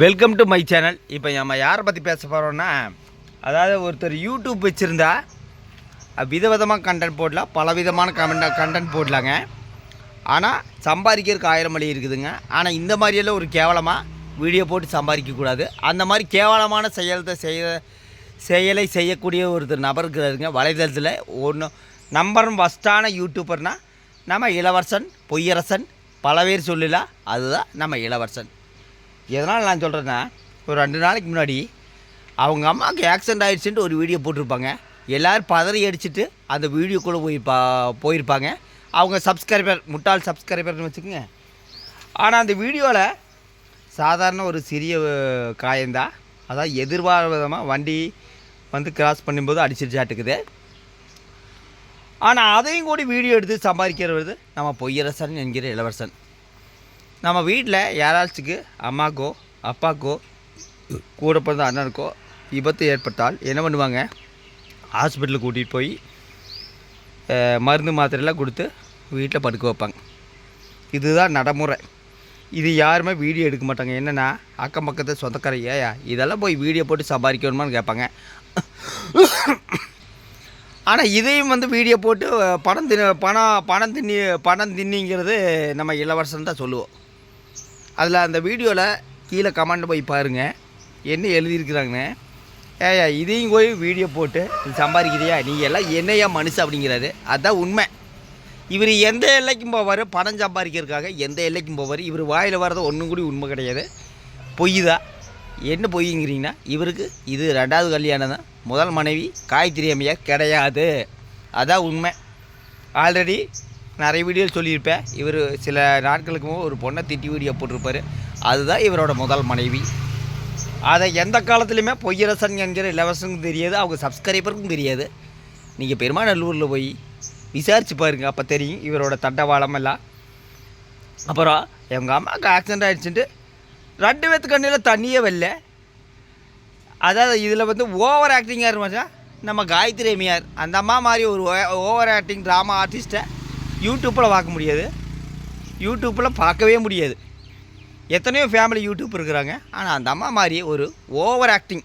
Welcome to my channel இப்போ நம்ம யாரை பற்றி பேச போகிறோம்னா அதாவது ஒருத்தர் யூடியூப் வச்சுருந்தா விதவிதமாக கண்டென்ட் போடலாம் பல விதமான கமெண்ட் கண்டென்ட் போடலாங்க. ஆனால் சம்பாதிக்கிறதுக்கு ஆயிரம் வழி இருக்குதுங்க. ஆனால் இந்த மாதிரியெல்லாம் ஒரு கேவலமாக வீடியோ போட்டு சம்பாதிக்கக்கூடாது அந்த மாதிரி கேவலமான செயலத்தை செய்ய செயலை செய்யக்கூடிய ஒருத்தர் நபர் இருக்கிறாருங்க. வலைதளத்தில் ஒன்று நம்பர் ஃபஸ்ட்டான யூடியூபர்னால் நம்ம இளவரசன் பொய்யரசன் பல பேர் சொல்லலாம் அதுதான் நம்ம இளவரசன். எதனால் நான் சொல்கிறேன்னா ஒரு ரெண்டு நாளைக்கு முன்னாடி அவங்க அம்மாவுக்கு ஆக்சிடென்ட் ஆகிடுச்சுன்ட்டு ஒரு வீடியோ போட்டிருப்பாங்க. எல்லோரும் பதறி அடிச்சுட்டு அந்த வீடியோக்குள்ளே போய் பா போயிருப்பாங்க. அவங்க சப்ஸ்கிரைபர் முட்டாள் சப்ஸ்கிரைபர்னு வச்சுக்கோங்க. ஆனால் அந்த வீடியோவில் சாதாரண ஒரு சிறிய காயந்தான் அதான் அதான் எதிர்பாராதமாக வண்டி வந்து கிராஸ் பண்ணும்போது அடிச்சிருச்சாட்டுக்குது ஆனால் அதையும் கூட வீடியோ எடுத்து சம்பாதிக்கிறது நம்ம பொய்யரசன் என்கிற இளவரசன். நம்ம வீட்டில் யாராச்சுக்கு அம்மாக்கோ அப்பாக்கோ கூட பிறந்த அண்ணனுக்கோ விபத்து ஏற்பட்டால் என்ன பண்ணுவாங்க? ஹாஸ்பிட்டலுக்கு கூட்டிகிட்டு போய் மருந்து மாத்திரையெல்லாம் கொடுத்து வீட்டில் படுக்க வைப்பாங்க. இதுதான் நடைமுறை. இது யாருமே வீடியோ எடுக்க மாட்டாங்க. என்னென்னா அக்கம் பக்கத்து சொந்தக்கார ஏயா இதெல்லாம் போய் வீடியோ போட்டு சம்பாதிக்கணுமான்னு கேட்பாங்க. ஆனால் இதையும் வந்து வீடியோ போட்டு பணம் தின்னு பணம் பணம் தின்னி பணம் தின்னிங்கிறது நம்ம இளவரசன் தான் சொல்லுவோம். அதில் அந்த வீடியோவில் கீழே கமெண்ட் போய் பாருங்கள் என்ன எழுதியிருக்கிறாங்கண்ணே ஏயா இதையும் போய் வீடியோ போட்டு சம்பாதிக்கிறியா? நீ எல்லாம் என்னையா மனுஷன் அப்படிங்கிறாரு. அதுதான் உண்மை. இவர் எந்த எல்லைக்கும் போவார்? பணம் சம்பாதிக்கிறதுக்காக எந்த எல்லைக்கும் போவார்? இவர் வாயில் வர்றது ஒன்றும் கூட உண்மை கிடையாது. பொய் தான் என்ன பொய்ங்கிறீங்கன்னா இவருக்கு இது ரெண்டாவது கல்யாணம் தான். முதல் மனைவி காயத்ரி அம்மையார் கிடையாது. அதான் உண்மை. ஆல்ரெடி நிறைய வீடியோ சொல்லியிருப்பேன். இவர் சில நாட்களுக்கு ஒரு பொண்ணை திட்டி வீடியோ போட்டிருப்பார். அதுதான் இவரோட முதல் மனைவி. அதை எந்த காலத்துலையுமே பொய்யரசன் என்கிற இலவசனுக்கும் தெரியாது அவங்க சப்ஸ்கிரைபருக்கும் தெரியாது. நீங்கள் பெருமாநல்லூரில் போய் விசாரித்து பாருங்க அப்போ தெரியும் இவரோட தண்டவாளமெல்லாம். அப்புறம் எங்கள் அம்மாவுக்கு ஆக்சிடென்ட் ஆகிடுச்சுட்டு ரெண்டு பேத்து கண்ணில் தண்ணியே வரல. அதாவது இதில் வந்து ஓவர் ஆக்டிங்காக இருமாச்சா நம்ம காயத்ரி அம்மையார். அந்த அம்மா மாதிரி ஒரு ஓவர் ஆக்டிங் ட்ராமா ஆர்டிஸ்ட்டை யூடியூப்பில் பார்க்க முடியாது. யூடியூப்பில் பார்க்கவே முடியாது. எத்தனையோ ஃபேமிலி யூடியூப் இருக்கிறாங்க. ஆனால் அந்த அம்மா மாதிரி ஒரு ஓவர் ஆக்டிங்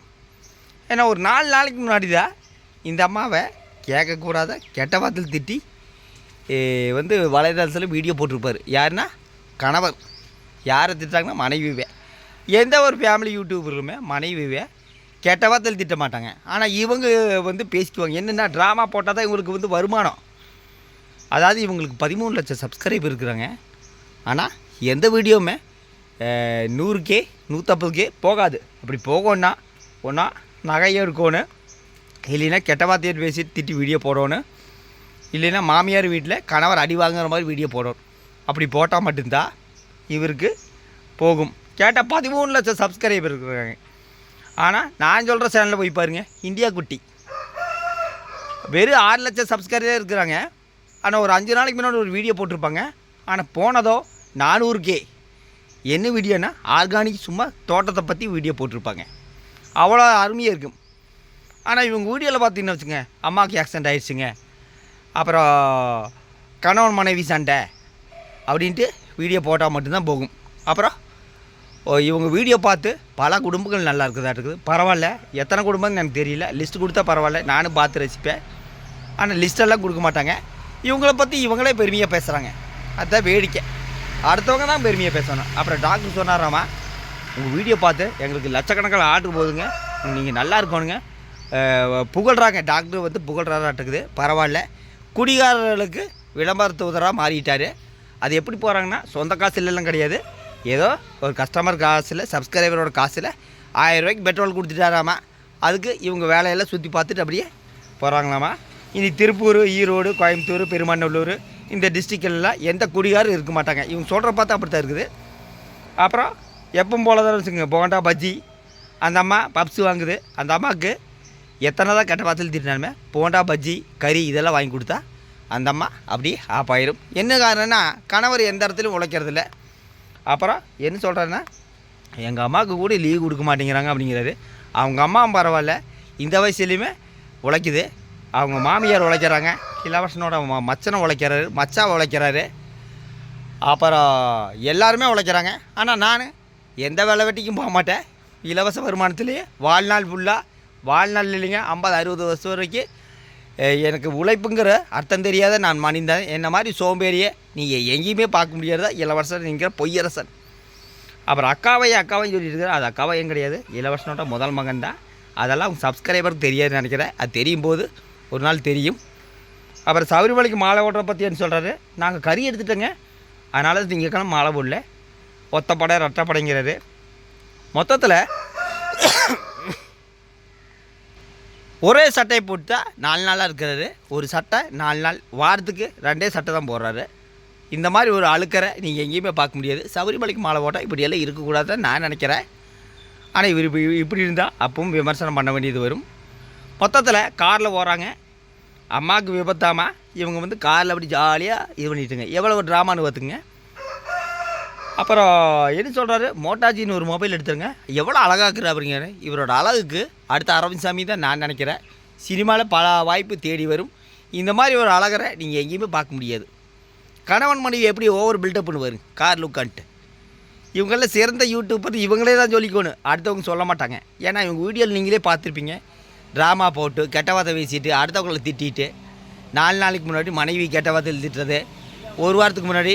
ஏன்னா ஒரு நாலு நாளைக்கு முன்னாடி தான் இந்த அம்மாவை கேட்கக்கூடாத கெட்ட வார்த்தையில் திட்டி வந்து வலைதளத்தில் வீடியோ போட்டிருப்பார். யாருன்னா? கணவர் யாரை திட்டாங்கன்னா மனைவிவே எந்த ஒரு ஃபேமிலி யூடியூபருமே மனைவிவே கெட்ட வார்த்தையில் திட்ட மாட்டாங்க. ஆனால் இவங்க வந்து பேசிக்குவாங்க. என்னென்னா ட்ராமா போட்டால் தான் இவங்களுக்கு வந்து வருமானம். அதாவது இவங்களுக்கு பதிமூணு லட்சம் சப்ஸ்கிரைபர் இருக்கிறாங்க. ஆனால் எந்த வீடியோவுமே நூறு கே நூற்றம்பது கே போகாது. அப்படி போகணுன்னா ஒன்றா நகையும் இருக்கணும் இல்லைன்னா கெட்ட வார்த்தையை பேசி திட்டி வீடியோ போடணும் இல்லைன்னா மாமியார் வீட்டில் கணவர் அடி வாங்குற மாதிரி வீடியோ போடணும் அப்படி போட்டால் மட்டும்தான் இவருக்கு போகும். கேட்டால் பதிமூணு லட்சம் சப்ஸ்கிரைபர் இருக்கிறாங்க. ஆனால் நான் சொல்கிற சேனலில் போய் பாருங்கள் இந்தியா குட்டி. வெறும் ஆறு லட்சம் சப்ஸ்கிரைபர் இருக்கிறாங்க. ஆனால் ஒரு அஞ்சு நாளைக்கு முன்னாடி ஒரு வீடியோ போட்டிருப்பாங்க. ஆனால் போனதோ நானூறு கே என்ன வீடியோனா ஆர்கானிக் சும்மா தோட்டத்தை பற்றி வீடியோ போட்டிருப்பாங்க. அவ்வளோ அருமையாக இருக்கும். ஆனால் இவங்க வீடியோவில் பார்த்தீங்கன்னு வச்சுங்க அம்மாவுக்கு ஆக்சிடென்ட் ஆயிடுச்சுங்க. அப்புறம் கணவன் மனைவி சண்டை அப்படின்ட்டு வீடியோ போட்டால் மட்டும்தான் போகும். அப்புறம் ஓ, இவங்க வீடியோ பார்த்து பல குடும்பங்கள் நல்லா இருக்குதா இருக்குது. பரவாயில்ல. எத்தனை குடும்பம்னு எனக்கு தெரியல. லிஸ்ட் கொடுத்தா பரவாயில்ல. நானும் பார்த்து ரசிப்பேன். ஆனால் லிஸ்ட்டெல்லாம் கொடுக்க மாட்டாங்க. இவங்கள பற்றி இவங்களே பெருமையாக பேசுகிறாங்க அதுதான் வேடிக்கை. அடுத்தவங்க தான் பெருமையாக பேசணும். அப்புறம் டாக்டர் சொன்னாராமா உங்கள் வீடியோ பார்த்து எங்களுக்கு லட்சக்கணக்கில் ஆர்டர் போகுதுங்க நீங்கள் நல்லா இருக்கணுங்க. புகழ்கிறாங்க டாக்டர் வந்து புகழ்றாராட்டுக்குது. பரவாயில்ல. குடிகாரர்களுக்கு விளம்பரத்துவதராக மாறிட்டார். அது எப்படி போகிறாங்கன்னா சொந்த காசு இல்லைலாம் கிடையாது. ஏதோ ஒரு கஸ்டமர் காசில் சப்ஸ்கிரைபரோட காசில் ஆயிரம் ரூபாய்க்கு பெட்ரோல் கொடுத்துட்டாராமா. அதுக்கு இவங்க வேலையெல்லாம் சுற்றி பார்த்துட்டு அப்படியே போகிறாங்களாமா இனி திருப்பூர் ஈரோடு கோயம்புத்தூர் பெருமாநல்லூர் இந்த டிஸ்ட்ரிக்டெல்லாம் எந்த குடிகாரும் இருக்க மாட்டாங்க. இவங்க சொல்கிற பார்த்தா அப்படி தான் இருக்குது. அப்புறம் எப்பவும் போல தான் வச்சுங்க போண்டா பஜ்ஜி அந்த அம்மா பப்ஸ் வாங்குது. அந்த அம்மாவுக்கு எத்தனை தான் கெட்ட பார்த்து திட்டினாலுமே போண்டா பஜ்ஜி கறி இதெல்லாம் வாங்கி கொடுத்தா அந்த அம்மா அப்படியே ஆஃப் என்ன காரணம்னா கணவர் எந்த இடத்துலையும் உழைக்கிறதில்ல அப்புறம் என்ன சொல்கிறேன்னா எங்கள் அம்மாவுக்கு கூட லீவ் கொடுக்க மாட்டேங்கிறாங்க அப்படிங்கிறாரு. அவங்க அம்மா பரவாயில்ல. இந்த வயசுலேயுமே உழைக்குது. அவங்க மாமியார் உழைக்கிறாங்க. இளவரசனோட ம- மச்சனை உழைக்கிறாரு மச்சா உழைக்கிறாரு. அப்புறம் எல்லாருமே உழைக்கிறாங்க. ஆனால் நான் எந்த வேலை வெட்டிக்கும் போக மாட்டேன். இலவச வருமானத்துலேயே வாழ்நாள் ஃபுல்லாக வாழ்நாள் இல்லைங்க ஐம்பது அறுபது வருஷம் வரைக்கும் எனக்கு உழைப்புங்கிற அர்த்தம் தெரியாத நான் மணிந்தேன் என்ன மாதிரி சோம்பேறியை நீங்கள் எங்கேயுமே பார்க்க முடியாதா இளவரசன் என்கிற பொய்யரசன். அப்புறம் அக்காவையும் அக்காவையும் சொல்லியிருக்கிறார் அது அக்காவையும் கிடையாது. இளவரசனோட முதல் மகன் தான் அதெல்லாம் அவங்க சப்ஸ்கிரைபருக்கு தெரியாதுன்னு நினைக்கிறேன். அது தெரியும் போது ஒரு நாள் தெரியும். அப்புறம் சபரிமலைக்கு மாலை ஓட்டுற பற்றி என்ன சொல்கிறாரு நாங்கள் கறி எடுத்துட்டோங்க. அதனால் திங்கக்கிழமை மாலை போடல. ஒத்தப்படை ரெட்டப்படைங்கிறாரு மொத்தத்தில் ஒரே சட்டையை போட்டு நாலு நாளாக இருக்கிறாரு. ஒரு சட்டை நாலு நாள். வாரத்துக்கு ரெண்டே சட்டை தான் போடுறாரு. இந்த மாதிரி ஒரு அழுக்கரை நீங்கள் எங்கேயுமே பார்க்க முடியாது. சபரிமலைக்கு மாலை போட்டால் இப்படியெல்லாம் இருக்கக்கூடாதுன்னு நான் நினைக்கிறேன். ஆனால் இவர் இப்படி இப்படி இருந்தால் அப்பவும் விமர்சனம் பண்ண வேண்டியது வரும். மொத்தத்தில் காரில் போகிறாங்க அம்மாவுக்கு விபத்தாமா? இவங்க வந்து காரில் அப்படி ஜாலியாக இது பண்ணிட்டுங்க. எவ்வளோ ட்ராமான்னு பார்த்துங்க அப்புறம் என்ன சொல்கிறாரு மோட்டாஜின்னு ஒரு மொபைல் எடுத்துருங்க. எவ்வளோ அழகாக்குறாருங்க இவரோட அழகுக்கு அடுத்த அரவிந்த் சாமி தான் நான் நினைக்கிறேன். சினிமாவில் பல வாய்ப்பு தேடி வரும். இந்த மாதிரி ஒரு அழகரை நீங்கள் எங்கேயுமே பார்க்க முடியாது. கணவன் மனைவி எப்படி ஓவர் பில்டப் பண்ணுவார்? கார் லுக்கான்ட்டு இவங்கெல்லாம் சிறந்த யூடியூப்பர் இவங்களே தான் சொல்லிக்கணும் அடுத்தவங்க சொல்ல மாட்டாங்க. ஏன்னா இவங்க வீடியோவில் நீங்களே பார்த்துருப்பீங்க. ட்ராமா போட்டு கெட்ட வார்த்தை அடுத்தவங்களை திட்டிட்டு நாலு நாளைக்கு முன்னாடி மனைவி கெட்ட வார்த்தை திட்டுறது. ஒரு வாரத்துக்கு முன்னாடி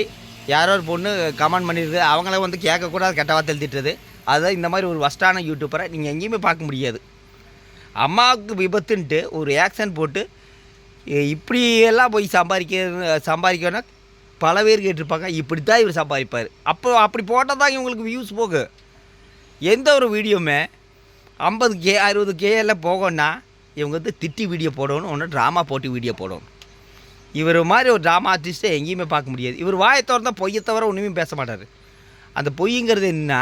யாரோ ஒரு பொண்ணு கமெண்ட் பண்ணியிருக்கு. அவங்கள வந்து கேட்கக்கூடாது கெட்ட வார்த்தையில் திட்டுறது. அதுதான் இந்த மாதிரி ஒரு வஸ்டான யூடியூப்பரை நீங்கள் எங்கேயுமே பார்க்க முடியாது. அம்மாவுக்கு விபத்துன்ட்டு ஒரு ஆக்ஷன் போட்டு இப்படியெல்லாம் போய் சம்பாதிக்க சம்பாதிக்கணும்னா பல பேர் கேட்டிருப்பாங்க. இப்படி தான் இவர் சம்பாதிப்பார். அப்போ அப்படி போட்டால் தான் இவங்களுக்கு வியூஸ் போகு எந்த ஒரு வீடியோவுமே ஐம்பது கே அறுபது கே எல்லாம் போகணும்னா இவங்க வந்து திட்டி வீடியோ போடணும் ஒன்று ட்ராமா போட்டு வீடியோ போடணும். இவர் மாதிரி ஒரு ட்ராமா ஆர்டிஸ்ட்டை எங்கேயுமே பார்க்க முடியாது. இவர் வாயை திறந்தா பொய்யை தவிர ஒன்றுமே பேச மாட்டார். அந்த பொய்ங்கிறது என்ன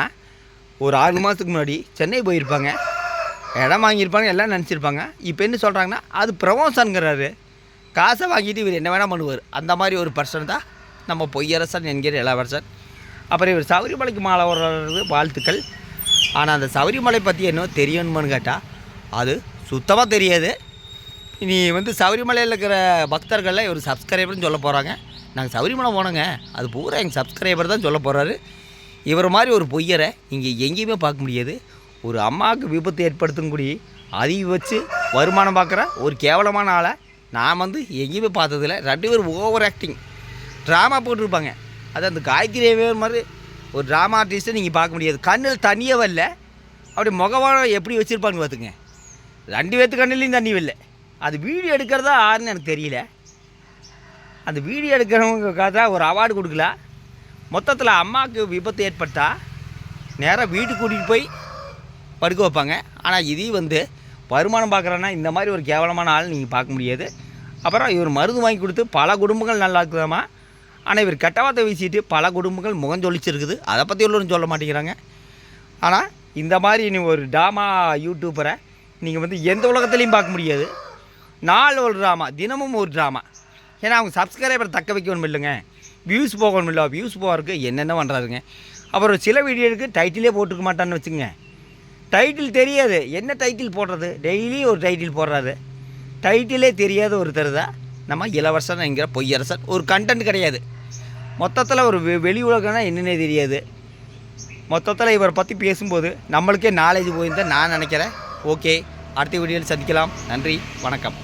ஒரு ஆறு மாதத்துக்கு முன்னாடி சென்னை போயிருப்பாங்க. இடம் வாங்கியிருப்பாங்க எல்லாம் நினச்சிருப்பாங்க. இப்போ என்ன சொல்கிறாங்கன்னா அது ப்ரமோஷனுங்கிறாரு. காசை வாங்கிட்டு இவர் என்ன வேணால் பண்ணுவார். அந்த மாதிரி ஒரு பர்சன் தான் நம்ம பொய்யரசன் என்கிற இளவரசன். அப்புறம் இவர் சபரிமலைக்கு மாலை வர்றது வாழ்த்துக்கள். ஆனால் அந்த சபரிமலை பற்றி என்ன தெரியணுமான்னு கேட்டால் அது சுத்தமாக தெரியாது. இனி வந்து சபரிமலையில் இருக்கிற பக்தர்களில் இவர் சப்ஸ்கிரைபர்னு சொல்ல போகிறாங்க நாங்கள் சபரிமலை போனோங்க. அது பூரா எங்கள் சப்ஸ்கிரைபர் தான் சொல்ல போகிறாரு இவர் மாதிரி ஒரு பொய்யரை இங்கே எங்கேயுமே பார்க்க முடியாது. ஒரு அம்மாவுக்கு விபத்து ஏற்படுத்தக்கூடிய அதிக வச்சு வருமானம் பார்க்குற ஒரு கேவலமான ஆளை நான் வந்து எங்கேயுமே பார்த்ததில்ல. ரெண்டு பேரும் ஓவர் ஆக்டிங் ட்ராமா போட்டிருப்பாங்க. அது அந்த காயத்ரி மாதிரி ஒரு ட்ராமா ஆர்டிஸ்ட்டை நீங்கள் பார்க்க முடியாது. கண்ணில் தண்ணியே வரல. அப்படி முகவாடம் எப்படி வச்சுருப்பாங்க பார்த்துங்க ரெண்டு பேர்த்து கண்ணிலையும் தண்ணி வரல. அது வீடியோ எடுக்கிறதா ஆறுன்னு எனக்கு தெரியல. அந்த வீடியோ எடுக்கிறவங்க ஒரு அவார்டு கொடுக்கல. மொத்தத்தில் அம்மாவுக்கு விபத்து ஏற்பட்டால் நேராக வீட்டுக்கு கூட்டிகிட்டு போய் படுக்க வைப்பாங்க. ஆனால் இதையும் வந்து வருமானம் பார்க்குறேன்னா இந்த மாதிரி ஒரு கேவலமான ஆள் நீங்கள் பார்க்க முடியாது. அப்புறம் இவர் மருந்து வாங்கி கொடுத்து பல குடும்பங்கள் நல்லா இருக்குதாமா ஆனால் இவர் கெட்டவாத்தை வீசிட்டு பல குடும்பங்கள் முகஞ்சொலிச்சிருக்குது அதை பற்றி உள்ளவரும் சொல்ல மாட்டேங்கிறாங்க. ஆனால் இந்த மாதிரி நீ ஒரு ட்ராமா யூடியூப்பரை நீங்கள் வந்து எந்த உலகத்துலேயும் பார்க்க முடியாது. நாள் ஒரு ட்ராமா தினமும் ஒரு ட்ராமா ஏன்னா அவங்க சப்ஸ்கிரைபர் தக்க வைக்கணும் இல்லைங்க. வியூஸ் போகணும் இல்லை வியூஸ் போகிறதுக்கு என்னென்ன பண்ணுறாருங்க அப்புறம் சில வீடியோவுக்கு டைட்டிலே போட்டுக்க மாட்டான்னு வச்சுங்க டைட்டில் தெரியாது. என்ன டைட்டில் போடுறது? டெய்லி ஒரு டைட்டில் போடுறாரு. டைட்டிலே தெரியாத ஒருத்தர் தான் நம்ம இளவரசன் என்கிற பொய்யரசன். ஒரு கண்டென்ட் கிடையாது. மொத்தத்தில் ஒரு வெ- வெளி உலகம்னா என்னென்னே தெரியாது. மொத்தத்தில் இவரை பற்றி பேசும்போது நம்மளுக்கே நாலேஜ் போயிருந்தால் நான் நினைக்கிறேன். ஓகே அடுத்த வீடியோவில் சந்திக்கலாம். நன்றி வணக்கம்.